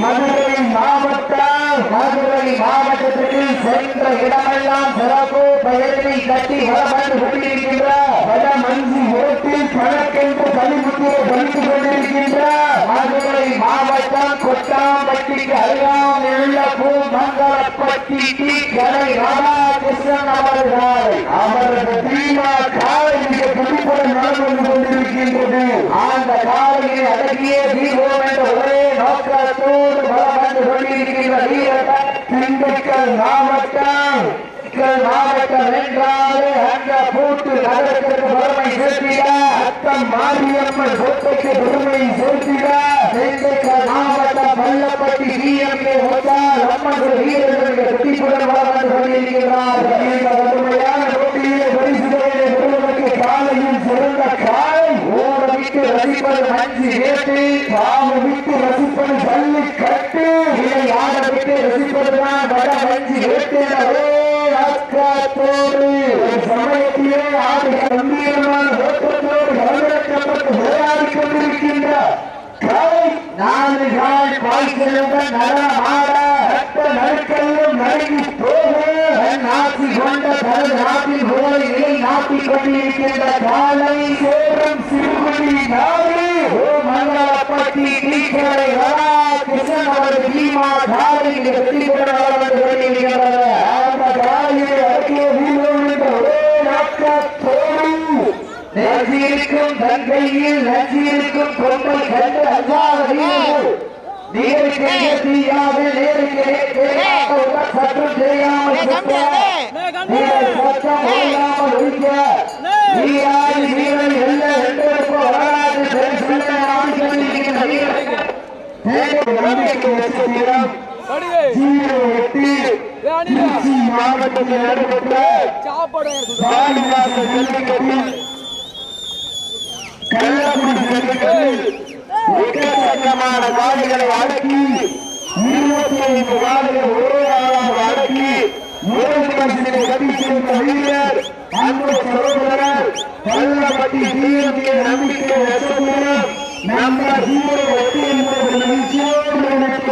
மதுரை மாவட்டம் மதுரை மாவட்டத்திற்கு சென்ற இடமெல்லாம் சிறப்பு பெயரை கட்டி வளர்ந்து கொண்டிருக்கின்ற பல வடமஞ்சி ஓட்டில் கணக்கென்று கலிமுத்தியை படித்துக் கொண்டிருக்கின்ற மதுரை மாவட்டம் கொட்டாம்பட்டிக்கு அருகாமல் உள்ள பூமங்கலப்பட்டி டி. கலை ராதாகிருஷ்ணன் அவர்கள் அவரது தீமா காலை மிக துடிப்புடன் நடந்து கொண்டிருக்கின்றது அந்த காலையை அடங்கிய தீபோவை பலம் வந்து கொண்டிருக்கின்ற வீரர்கள் திண்டுக்கல் மாவட்டம் திண்டுக்கல் மாவட்டம் என்றாலே அந்த பூட்டு நகரத்திற்கு பெருமை சேர்த்திட அத்தம் மாரியம்மன் கோட்டைக்கு பெருமை சேர்த்திட திண்டுக்கல் மாவட்டம் பள்ளப்பட்டி சிஎம்கே ஒட்டால் அம்மன் வீரர்களுக்கு துடிப்புடன் பலம் வந்து கொண்டிருக்கிறார் இந்த கடுமையான போட்டியிலே பரிசுகளை பெறுவதற்கு காலையில் சிறந்த காலை ஓட விட்டு ரசிப்பது மஞ்சு வேட்டு பாம்பு விட்டு ரசிப்பது ஜல்லி கட்டு இதை ஆட விட்டு வட மஞ்சு வேட்டு ஒரே ஒரு சமயத்திலே ஆடு கம்பீரமான ஓட்டத்தோடு கொண்டிருக்கின்ற காலை நாலு கால் பாய்ச்சலுடன் ரத்த நடுக்கல்லும் நடுங்கி போக நாட்டி கொண்ட தனது நாட்டில் நாட்டிக் கொண்டிருக்கின்ற காலை சேரும் நாடு ஓ மங்களப்பட்டி டீச்சரை வரா கிருஷ்ணன் அவரது பீமா காலை இங்கு வெற்றி பெற வந்து கொண்டிருக்கிறது அந்த காலையை அடக்கிய வீரர்கள் என்ற ஒரே நாட்டத்தோடு நெஞ்சிருக்கும் தங்கையில் நெஞ்சிருக்கும் கொம்பை கண்டு அஞ்சாத நேருக்கு தீயாக நேருக்கு நேராக சற்றும் மாவட்டத்தில் நடைபெற்ற வாடிவாசல் ஜல்லிக்கட்டில் கள்ளக்குடி ஜல்லிக்கட்டில் எக்கச்சக்கமான காடுகளை அடக்கி இருபத்தி ஐந்து காடுகள் ஒரே ஆளாக அடக்கி முதல் பரிசினை கட்டிச்சிருந்த வீரர் அன்பு சகோதரர் கள்ளப்பட்டி தீர்த்திய நம்பிக்கை நட்சத்திரம் நம்ம ஜீவன வெற்றி என்பது நிச்சயோடு நடத்தி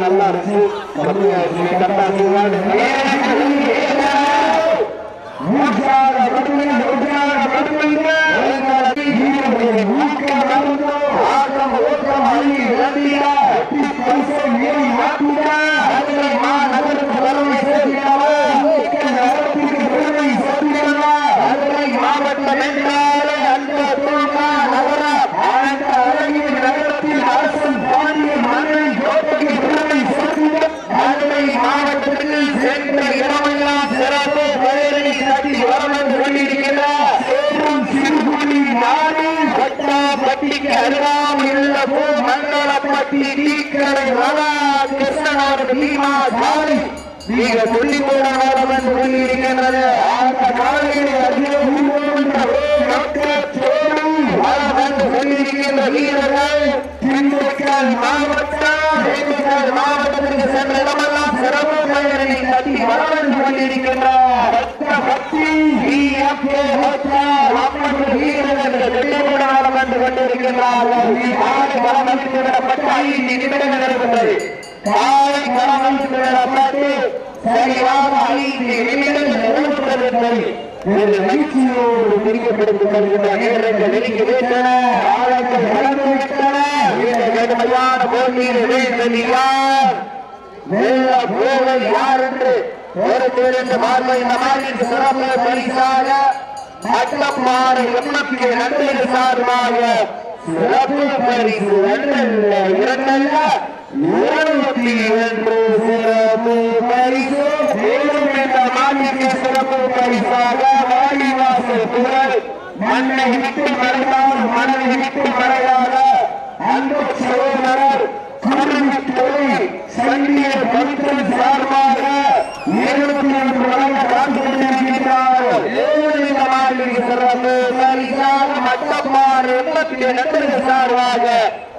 நல்லா இருக்கு கம்மியா இருக்கு கரெக்டா மூச்சார வடுமை மூச்சார வடுமைங்க ஆட்டம் ஓட்டம் அள்ளி விளம்பியா பரிசை மீறி மாட்டியா மதுரை மாநகருக்கு வறுமை சேர்த்திடவா நகரத்துக்கு பெருமை சேர்த்திடவா மதுரை மாவட்டம் என்றாலே அந்த தூங்கா நகரம் அந்த அழகிய நகரத்தில் அரசன் பாண்டிய மன்னன் கோட்டைக்கு பெருமை சேர்த்திட மதுரை மாவட்டத்தில் சென்ற இடமெல்லாம் சிறப்பு பெயரை கட்டி வரவன் கொண்டிருக்கிறார் சேரும் சிறுகுடி நாடு பட்டாப்பட்டிக்கு அருகாமல் உள்ள பூ மண்டலப்பட்டி டீக்கரை ரவா கிருஷ்ணனார் பீமா தாரி மிக துள்ளி போராடவன் கொண்டிருக்கின்றது அந்த காலையில் மாவட்டத்திற்கு சென்ற இடமெல்லாம் சிறப்பு பெயரை கட்டி வரவன் கொண்டிருக்கின்றார் வீரர்கள் வெற்றிகரமாக கொண்டிருக்கின்றார்கள் ஐந்து நிமிடங்கள் இருக்கின்றது காலை களமளித்து விடப்பட்டு சரியாக ஐந்து நிமிடங்கள் நிறைவுற்றது ஒரு மகிழ்ச்சியோடு பிரிக்கப்பட்டுக் கொள்கின்ற நேரங்கள் நெருங்கிவிட்டன காலங்கள் கடந்துவிட்டன இந்த கடுமையான போட்டியில் வெல்வது யார் வெல்ல போவது யார் என்று பொறுத்திருந்து பார்வை இந்த மாநில சிறப்பு பரிசாக அட்டப்பாறை எம்எஸ்கே நன்றிகள் சார்பாக சிறப்பு பரிசு ஒன்றல்ல இரண்டல்ல இருநூத்தி ஒன்று சிறப்பு பரிசு மேலும் இந்த மாநில சிறப்பு பரிசாக வாடிவாசல் குரல் மண்ணை விட்டு மறைந்தால் மணலை விட்டு மறையாத அன்பு சோதரர் சண்டிய பவித்திரன் சார்பாக மார்பிற்கு சிறப்பு பரிசால் மட்டமார் எண்பத்தி இரண்டு சார்பாக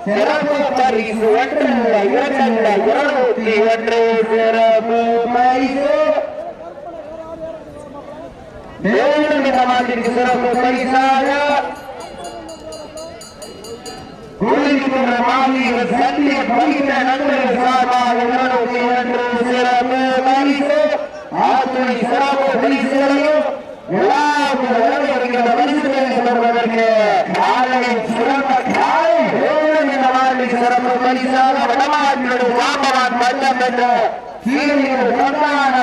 சிறப்பு பரிசு. ஒன்றல்ல இரண்டல்ல இருநூத்தி ஒன்று சிறப்பு பரிசு மேலும் இந்த மாட்டிற்கு சிறப்பு பரிசாக மாவீரர் சத்திய நண்பர்கள் சார்பாக காலையில் சிறந்த காலை வேணும் என்ற மாதிரி சிறப்பு பரிசாக வடமாட்டினுடைய சாம்பவான் பட்டம் பெற்ற சீனியர் சந்தான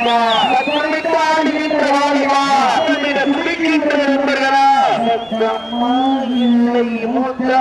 ஆத்மா துடிக்கின்ற வாலிமா துடிக்கின்ற நண்பர்களா? சத்தம்மா இல்லை மூத்தா.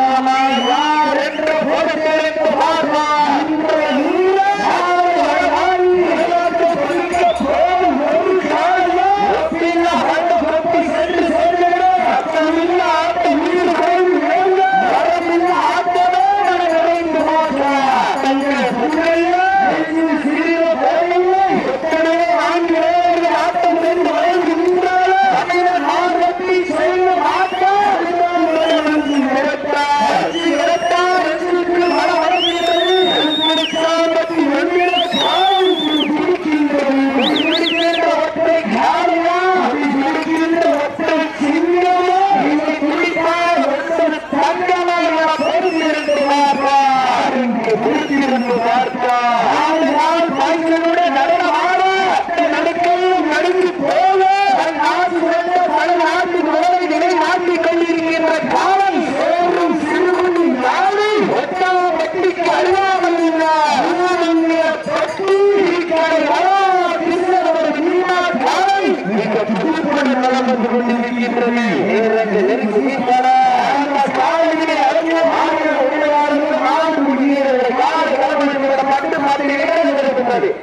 வந்து கொண்டிருக்கின்றது நேரங்கள் நெருங்கி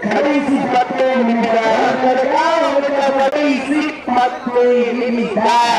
கடைசி பத்து நிமிடம் கடைசி பத்து நிமிடம்.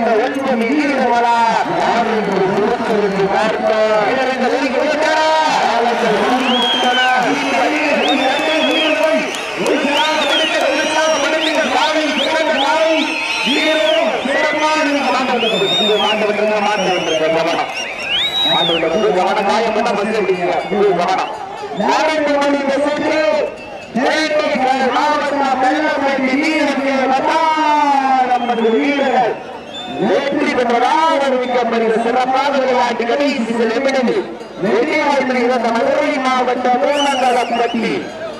பார்க்காமல் பாமாரத்தையும் எட்டு கவனி பாச வீரர்கள். வெற்றி பெற்றதாக அறிவிக்கப்படுகிற சிறப்பாக விளையாட்டு கடைசி சில நிமிடங்கள் வெளியாட்டில் இருந்த மதுரை மாவட்ட மூலநலப்பட்டி